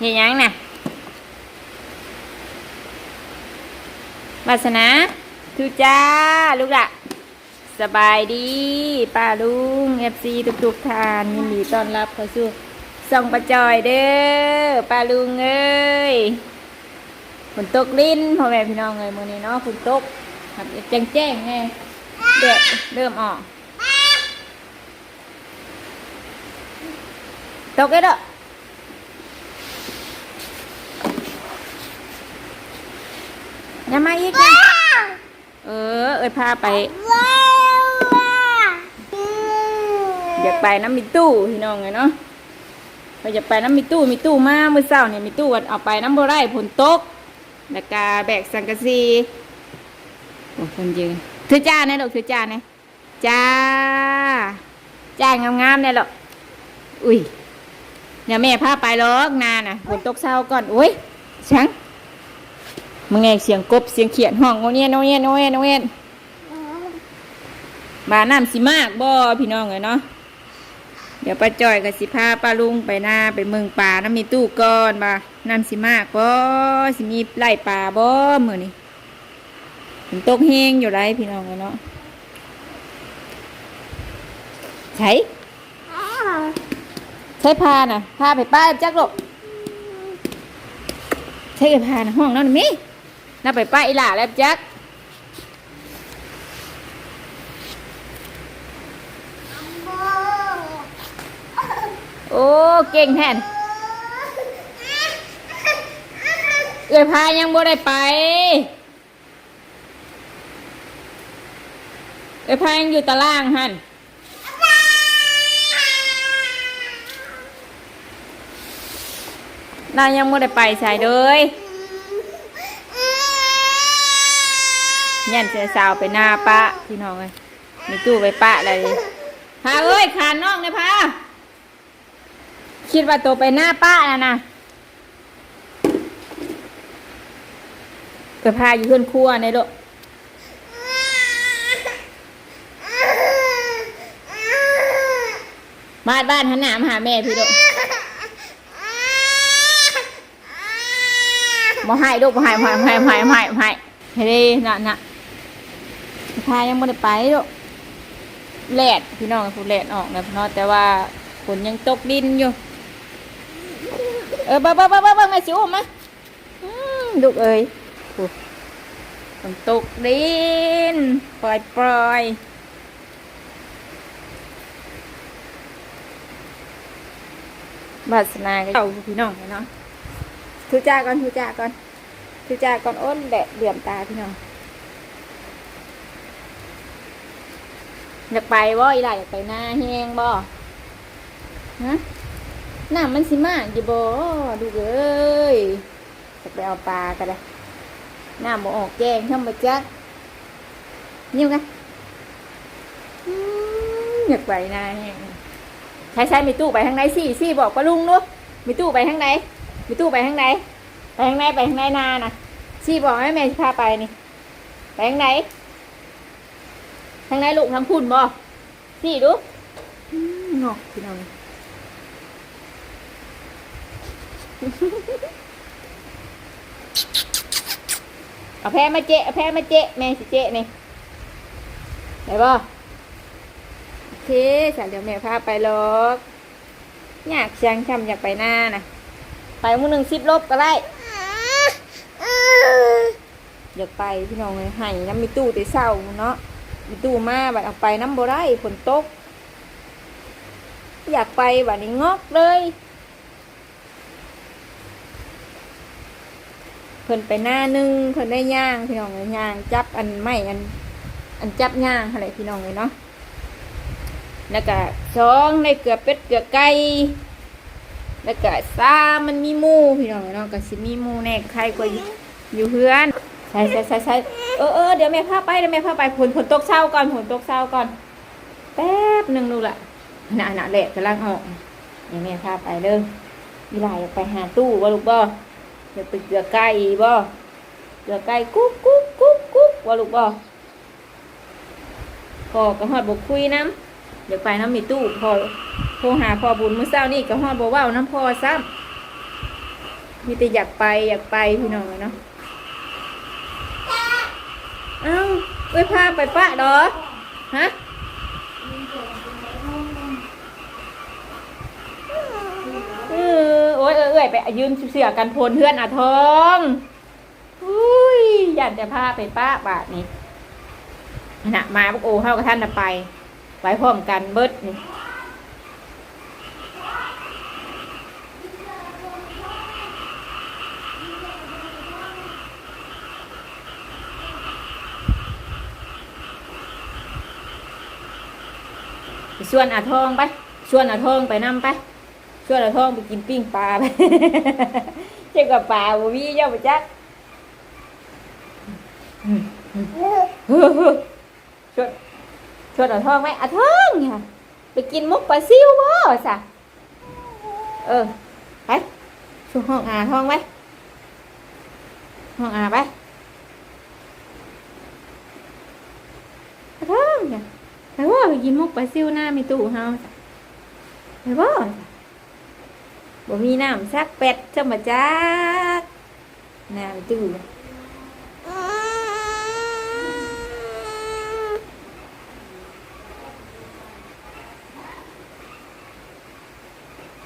เฮ็ดหยังน่ะวาสนาทุจ้า ลูกละสบายดีป้าลุงเอฟซีทุกๆทานยินดีต้อนรับเข้าสู่ส่องประจอยเด้อป้าลุงเอ้ยฝนตกลิ้นพ่อแม่พี่น้องเอ้ยมื้อนี้เนาะฝนตกครับแจ้งแจ้งไงแดดเริ่มออกตกเอ้ยเด้อ อย่ามาอีกนะเออ เอ้ยพาไป อยากไปน้ำมีตู้พี่น้องไงเนาะเราอยากไปน้ำมีตู้มีตู้มาเมื่อเช้าเนี่ยมีตู้ว่าเอาไปน้ำบ่ได้ผลตกแล้วกาแบกสังกะสีโอ้คนยืนถือจ้าเนี่ยดอกถือจ้าเนี่ยจ้าจ้างามๆเนี่ยหรอกอุ้ยเดี๋ยวแม่พาไปหรอกนาน่ะฝนตกเช้าก่อนโอ้ยชัง มึงไงเสียงกบเสียงเขียนห้องโนเนียนโนเนียนโนเนียนโนเนียนบาน้ำสิมากบ่พี่น้องเลยเนาะเดี๋ยวป้าจอยกับสิพาป้าลุงไปหน้าไปเมืองป่าน้ำมีตู้ก่อนบ่าน้ำสิมากบ่สิมีไล่ป่าบ่มือนี่ฝนตกแห้งอยู่ไรพี่น้องเลยเนาะใช้ใช้พาน่ะพาไปป้าจักโลกใช้พาน่ะห้องนั่นมิ น่าไปป้าอีหล่าแล้วจักโอ้เก่งแทนเอื้อยพายังบ่ได้ไป เอื้อยพายังอยู่ตารางหันนายยังบ่ได้ไปใส่เลย ยันเสียสาวไปหน้าปะพี่น้องเลยมีตู้ไปปะอะไรพาเอ้ยขานน้องเลยพาคิดว่าตัวไปหน้าป้าน่ะนะเกิดพาอยู่เพื่อนครัวในโลกมาบ้านหันหน้ามาหาแม่พี่โลกมาให้ลูกมาให้มาให้มาให้มาให้ให้ให้ดีน่ะน่ะ พายังไม่ได้ไปลูกแลดพี่น้องคุณแลดออกนะพี่น้องแต่ว่าฝนยังตกดินอยู่ เออบ้าบ้าบ้าบ้าบ้ามาสิโอ้มาอืมลูกเอ้ยโอ้ฝนตกดินปล่อยปล่อยบาสนาก็เอาพี่น้องเนาะทุจ้าก่อนทุจ้าก่อนทุจ้าก่อนอ้นแดดเหลื่อมตาพี่น้อง อยากไปบ่อีหล่ะอยากไปหน้าแห้งบ่ฮะน้ำมันสิมากอยู่บ่ดูเอ้ยจะไปเอาปลากันเลยน้ำบ่ออกแกงทำมาจักนิ่วกันอยากไปนาเนี่ยใช้ใช้มีตู้ไปทางไหนสิสิบอกปลาลุงลูกมีตู้ไปทางไหนมีตู้ไปทางไหนไปทางไหนไปทางไหนนาน่ะสิบอกให้แม่พาไปนี่ไปทางไหน ทางไหนลูกทางพุ่นบ่สิดูอืมงอกพี่น้องเอาแพ้มาเจ๊เอาแพ้มาเจ๊แม่สิเจ๊นี่ได้ป่ะโอเคสันเดี๋ยวแม่พาไปหรอกอยากเชียงช้ำอยากไปหน้านะไปมือหนึ่งสิบลบก็ได้อยากไปพี่น้องเลยให้น้ำมีตู้แต่เศร้าเนาะมี ตู้มาบัดเอาไปน้ำบ่ได้ฝนตก อยากไปบัดนี้งอกเลยเพิ่นไปหน้านึงเพิ่นได้ย่างพี่น้องเลยย่างจับอันไม่อัน อันจับย่างอะไรพี่น้องเลยเนาะแล้วก็สองได้เกลือเป็ดเกลือไก่แล้วก็สามันมีมูพี่น้องเลยเนาะก็สิมีมูแน่ใครก็อยู่อยู่เพื่อนใช่ใช่ใช่ใช่ เออเออเดี๋ยวแม่พาไปเดี๋ยวแม่พาไปฝนฝนตกเช้าก่อนฝนตกเช้าก่อน แป๊บหนึ่งดูละหน่ะน่ะแหละกำลังออกเดี๋ยวแม่พาไปเด้อมีหลายอยากไปหาตู้ว่าลูกบ่เดี๋ยวไปเกลือไก่บ่เกลือไก่กุ๊กกุ๊กกุ๊กกุ๊กว่าลูกบ่ก็กระหอดบกคุยน้ำเดี๋ยวไปน้ำมีตู้พอโทรหาพอบุญมื้อเช้านี่กระหอดบกว่าน้ำพอซ้ำมีแต่อยากไปอยากไปพี่น้องเนาะเอ้าไปพาไปปะดอฮะเออโอ้ยเออเอ้ยไปยืนเสือกันพลเพื่อนอะทองอุ้ยอยากจะพาไปป้าบาทนี่น่ะมาพวกโอ้เฮากับท่านน่ะไปไปพร้อมกันเบิดนี่ ชวนอาทองไปชวนอาทองไปนํไปชวนอาทองไปกินปิ้งปลาไปเจ้ากับปลาบ่มีเจ้าไปจักชวนชวนอาทองไหมอาทองเนี่ยไปกินมุกปลาซิวบ่สะเออไปชวนห้องอาทองไหมห้องอาไปอาทองเนี่ย ว่าไปกินมุกปลาซิวหน้ามีตู้เฮาไปว่าบ่มีน้ำซักเป็ดเจ้ามาจักหน้ามีตู้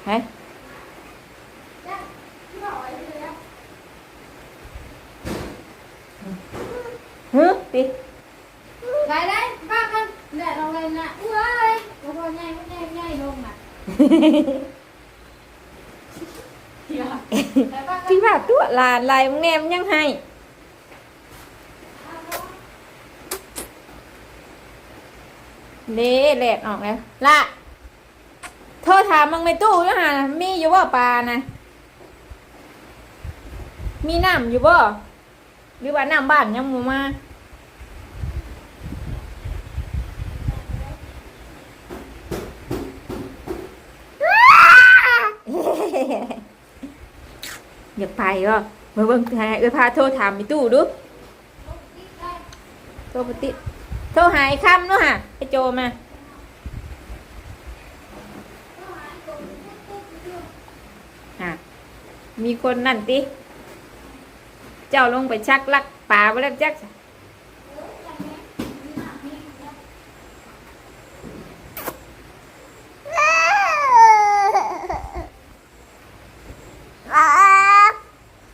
ไปฮึติ ได้ได้ป้ากันแดดเราเลยนะเว้ยเราพอใหญ่ไม่ใหญ่ใหญ่ลงอะแต่ป้ากัน พี่ว่าตัวหลานลายมึงแนมยังให้เด้แหลกออกแล้วละโทษถามมึงไม่ตู้ยังหามีอยู่บ่ปลานะมีน้ำอยู่บ่หรือว่าน้ำบ้านยังมูมาอยากไปก็ มื่อเบิ่งหาเอ้ยพาโทรถามมีตู้ดูโทรปติโทรหายคำเนาะฮะไอโจมาฮะมีคนนั่นติ เจ้าลงไปชักลักป่าไปแล้วจักจ้ะ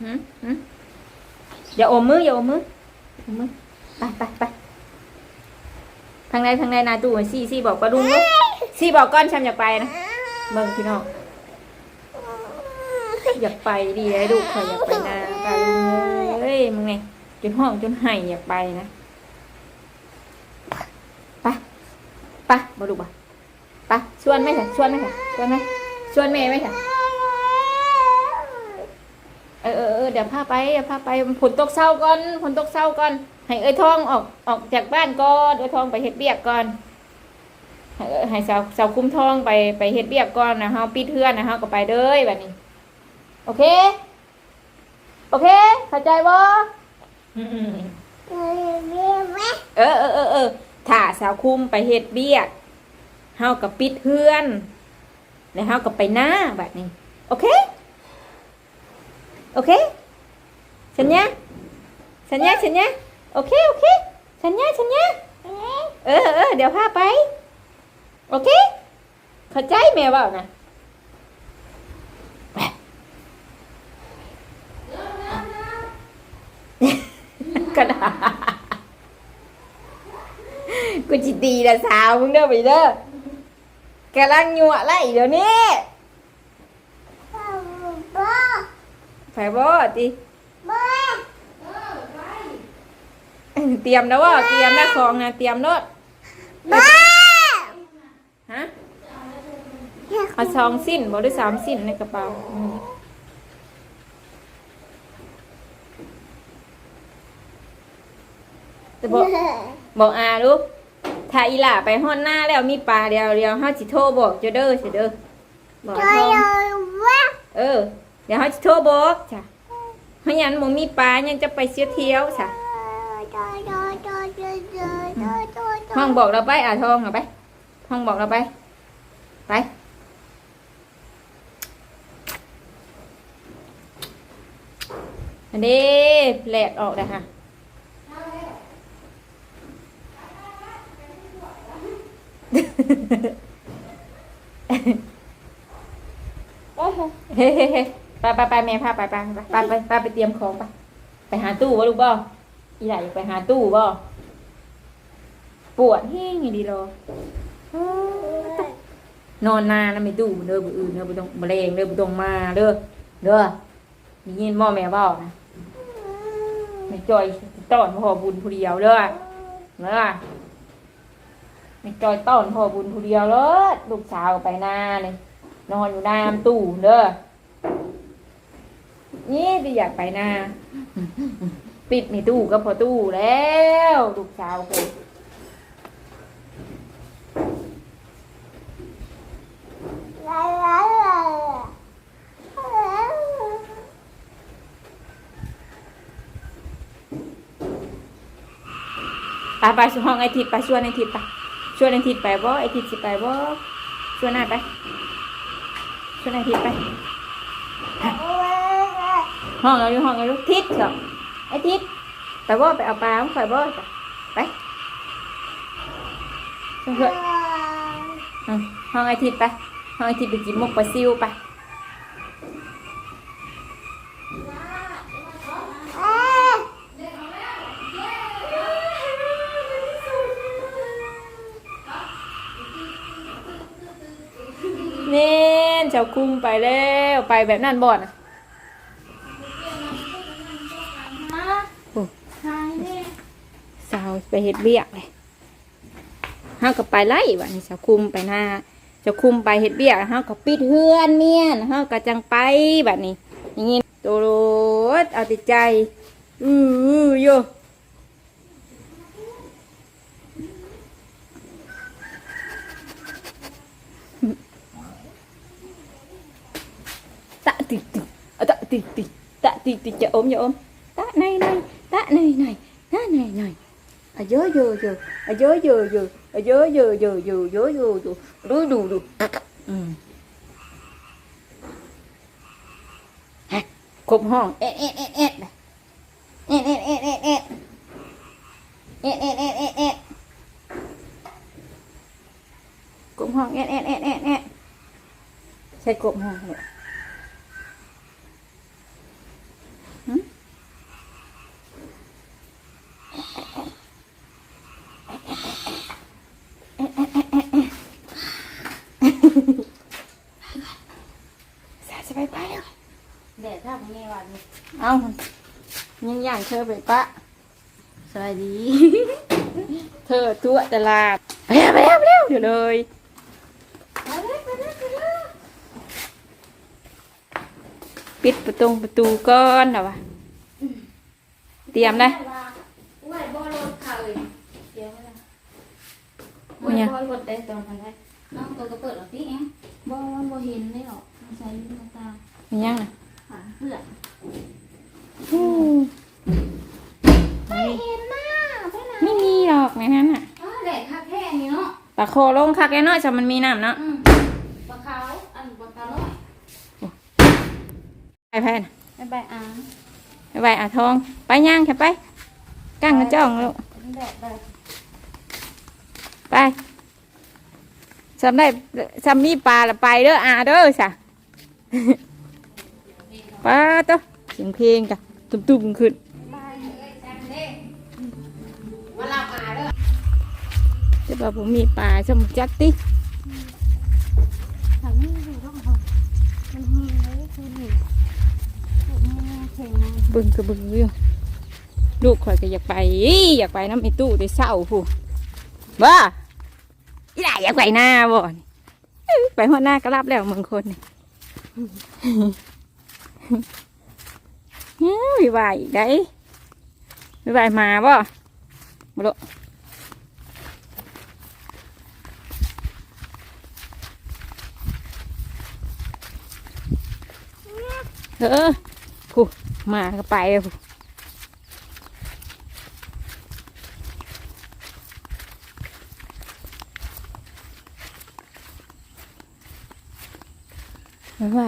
หืมหืม อมมืออย่าอมมืออมมือไปไปไปทางใดทางใดนาตู้ซี่ซี่บอกปลาดุงลูกซี่บอกก้อนฉันอยากไปนะเบิ่งพี่น้องอยากไปดีเลยลูกข่อยอยากไปนาปลาดุงเอ้ยมึงไงจนห้องจนไห้อยากไปนะไปไปมาดูป่ะไปชวนไหมค่ะชวนไหมค่ะชวนไหมชวนแม่ไหมค่ะ เดี๋ยวพาไปเดี๋ยวพาไปฝนตกเศร้าก่อนฝนตกเศร้าก่อนให้เอ้ยทองออกออกจากบ้านก่อนเอ้ยทองไปเฮ็ดเบียกก่อนให้สาวสาวคุ้มทองไปไปเฮ็ดเบียกก่อนนะเฮาปิดเทื่อนนะเฮาก็ไปเด้อแบบนี้ โอเค โอเคเข้าใจบ่อืมเออเออเออเออถ้าสาวคุ้มไปเฮ็ดเบียกเฮาก็ปิดเทื่อนแล้วเฮาก็ไปหน้าแบบนี้ โอเคโอเคสัญญาสัญญาสัญญาโอเคโอเคสัญญาสัญญาเออเออเดี๋ยวพาไป โอเค เข้าใจแม่เปล่านะกระดาษกูจิตีละสาวมึงเด้อไปเด้อกำลังยัวไล่เดี๋ยวนี้ไปบ่ติ เตรียมนะว่าเตรียมนะของนะเตรียมโนดฮะเอาสองสิ้นบ่ได้สามสิ้นในกระเป๋าอืมแต่บอกบอกอาลูกถ้าอีหล่าไปฮอดหน้าแล้วมีปลาเดียวเดียวเฮาสิโทรบอกเจ้าเด้อสิเด้อบอกทองเออ เดี๋ยวเฮาสิโทรบอกจ้ะเฮายันบ่มีปลายังจะไปเสียเที่ยวจ้ะ ห้องบอกเราไปอาทองเอาไปห้องบอกเราไป ไปอันนี้แหลกออกเลยค่ะโอ้เฮ้เฮ้ไปไปไปแม่พาไปไปไปไปไปไปไปเตรียมของไปไปหาตู้วะลูกบ่ อีหล่าอยากไปหาตู้บ่ปวดแห้งอย่างดีรอนอนนานนะไม่ตู้เด้อบ่อื่นเด้อบ่ต้องบ่แรงเด้อบ่ต้องมาเด้อเด้อได้ยินบ่แม่เว้านะไม่จอยต้อนพ่อบุญผู้เดียวเด้อเด้อไม่จอยต้อนพ่อบุญผู้เดียวเลยลูกสาวไปนานี่นอนอยู่หน้าตู้เด้อนี่ดิอยากไปนา ปิดในตู้ก็พอตู้แล้วลูกสาวเคยไปไปสู่ห้องไอทิดไปชวนไอทิดไปชวนไอทิดไปบ่ไอทิดสิไปบ่ชวนหน้าไปชวนไอทิดไปห้องเราอยู่ห้องเราอยู่ทิศเหรอ ไอ้ทิศไปบ่ไปเอาปลาข่อยบ่จ้ะไปเพื่อนอืมห้องไอ้ทิศไปห้องไอ้ทิศไปกินหมกปลาซิวไปเน้นเจ้าคุมไปแล้วไปแบบนั้นบ่นะ มา โอ้ หายเนี่ย สาวไปเฮ็ดเบียกเลยเฮาก็ไปไล่บัดนี้สาวคุมไปหน้าเจะคุมไปเฮ็ดเบียกเฮาก็ปิดเฮือนเมียนเฮาก็จังไปบัดนี้อย่างงี้โตโรดเอาแต่ใจอือโยตะติติอะตะติติตะติติจะอมจะอมตะ này này ตะ này này ตะ này này à dớ dớ dớ à dớ dớ dớ à dớ dớ dớ dớ dớ dớ dớ đu đu đu ừ ฮะครบห้องเอ๊ะเอ๊ะเอ๊ะเอ๊ะเอ๊ะเอ๊ะ เอายังย่างเธอไปปะสวัสดี เธอตัวตลาดไปแล้วไปแล้วไปแล้วเดี๋ยวเลยไปเลยไปเลยไปเลยปิดประตูประตูก่อนนะวะเตรียมเลยอุ้ยบอลรถเข่าเลยเดี๋ยวไม่ได้ไม่ยังบอลรถได้ตรงกันได้น้องตัวก็เปิดหรอกพี่เองบอลบอเห็นได้หรอกมันใช้ลูกตามียังนะหาเพื่อนอู้ ไม่เห็นหน้าไปไหนไม่มีหรอกในนั้นอะอ๋อแดดคักแค่นี้เนาะปลาโคลงคักแน่น้อยจะมันมีน้ำเนาะอืมปลาขาวอันปลาขาวน้อยไปแพนไปใบอ่างไปไปอะทอง ไปย่างแค่ไปก้างกระจ้องลูกแดดแดดไปจำได้จำมีปลาละไปเด้ออาเด้อสะ ปลาตัวเสียงเพลงกะ ตุบตุบขึ้นจะบอกผมมีปลาสมจัดติบึงกระบึงอยู่ลูกข่อยก็อยากไป อยากไปน้ำไอตู้แต่เศร้าผู้บ้าอีหล่าอยากไปหน้าบ่ไปหัวหน้าก็รับแล้วบางคนนี่ วิวายได้วิวายมาบ่มาลุเออผู้มาก็ไปผู้ไว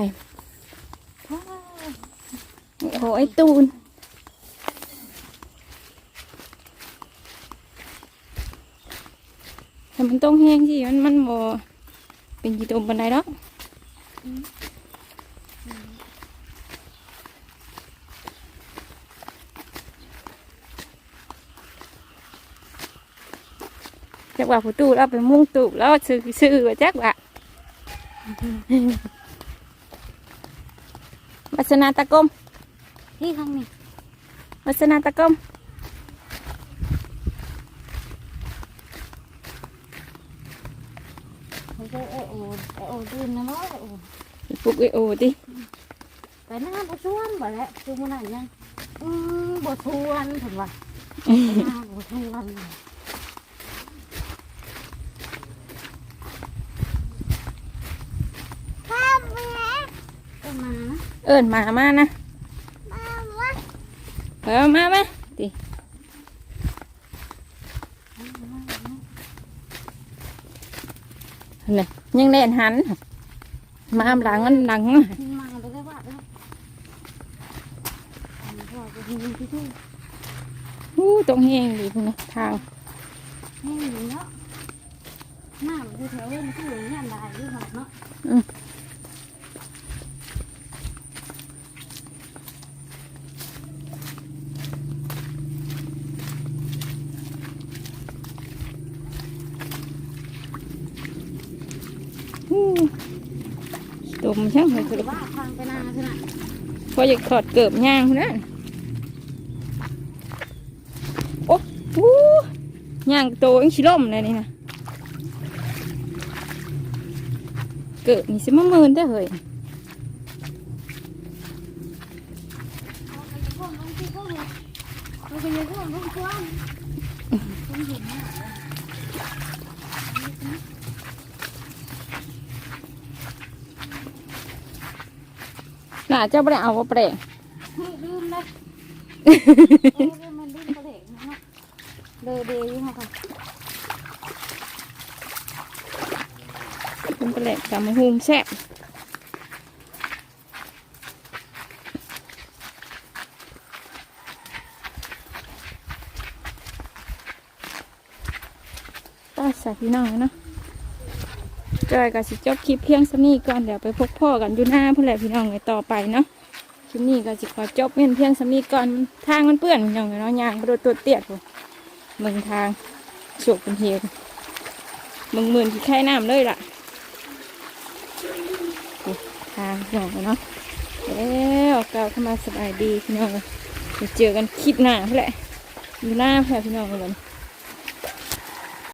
ของไอ้ตูน แต่มันต้องแห้งสิมันมันบ่เป็นกีตมบันไดดอกจักว่าผู้ตู้เราไปมุ่งตู้แล้วซื้อซื้อว่าจักว่าวัสนาตะกม ที่ข้างนี้วัสนาตะกมเขาจะเออโอ้เออโอ้ดื่มนะเนาะโอ้ปลุกไอโอติไปหน้าบชวนบ่แล้วคือมันนั่นยังอืมบชวนเพิ่นว่าไปหน้าบ่ชวนพ่อแม่ก็มานะเอิญมามานะ เออมามาตินี่ยังเล่นหัน มาหลังมันหลังมาไปได้ว่าแล้วพ่อจะมีที่ที่อู้ตรงแห้งดีพุ่นนะทางให้อยู่เนาะหน้ามันคือแถวเว้นคืออย่างนี้อันใดด้วยหมดเนาะ อู้ตม ช่างเลยถือว่าทางไปนาขนาดพออยากถอดเกิบย่างนะโอ้หูย่างโตยังชิล่มเลยนี่นะเกิบนี่สิมามื่นได้อเฮ้ยเอาไปพวกน้องที่พวกเนี่ยเอาไปพวกน้องกว้างต้องเห็นหน้า น่าจะไม่ได้เอาว่าแปลงลืมเลยเออมันลืมกระเด็กเนาะเดย์เดย์ยี่ห้อค่ะเป็นแปลงตำมะฮุงแซ่บต้าสาพี่น้องเนาะ จอยกับสิจบคลิปเพียงสำนี้ก่อนเดี๋ยวไปพบพ่อกันอยู่หน้าเพื่อนแหละพี่น้องไงต่อไปเนาะคลิปนี้ก็สิขอจบเพียงเพียงสนี้ก่อนทางมันเปื้อนพี่น้องเนาะยางกระโดดตัวเตี้ยผมมึงทางโฉกเป็นเฮียมึงหมื่นที่แค่น้ำเลยล่ะทางพี่น้องเนาะแล้วกล่าเข้ามาสบายดีพี่น้องเดี๋ยวเจอกันคลิปหน้าเพื่อนแหละอยู่หน้าเพื่อนพี่น้องเลย